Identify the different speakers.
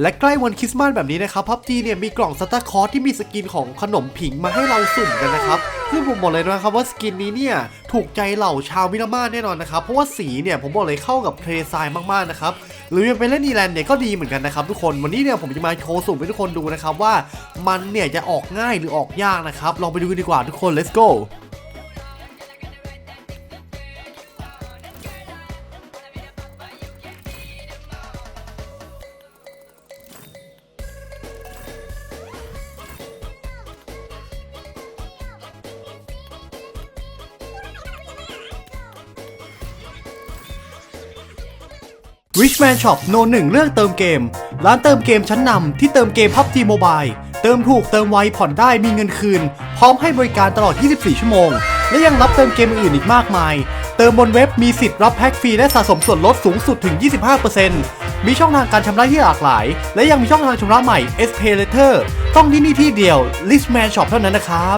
Speaker 1: และใกล้วันคริสต์มาสแบบนี้นะครับพับจีเนี่ยมีกล่องสตาร์คอร์ที่มีสกินของขนมผิงมาให้เราสุ่มกันนะครับซึ่งผมบอกเลยนะครับว่าสกินนี้เนี่ยถูกใจเหล่าชาวมินามาแน่นอนนะครับ เพราะว่าสีเนี่ยผมบอกเลยเข้ากับเทรซายมากๆนะครับหรือจะไปเล่นอีแลนด์เนี่ยก็ดีเหมือนกันนะครับทุกคนวันนี้เนี่ยผมจะมาโชว์สุ่มให้ทุกคนดูนะครับว่ามันเนี่ยจะออกง่ายหรือออกยากนะครับลองไปดูกันดีกว่าทุกคน let's go Richman Shop โนหนึ่งเรื่องเติมเกม ร้านเติมเกมชั้นนำที่เติมเกม PUBG Mobile เติมถูกเติมไวผ่อนได้มีเงินคืน พร้อมให้บริการตลอด 24 ชั่วโมง และยังรับเติมเกมอื่นอีกมากมาย เติมบนเว็บมีสิทธิ์รับแพ็กฟรีและสะสมส่วนลดสูงสุดถึง 25%มีช่องทางการชำระที่หลากหลาย และยังมีช่องทางชำระใหม่ S Pay Later ต้องที่นี่ที่เดียว Richman Shop เท่านั้นนะครับ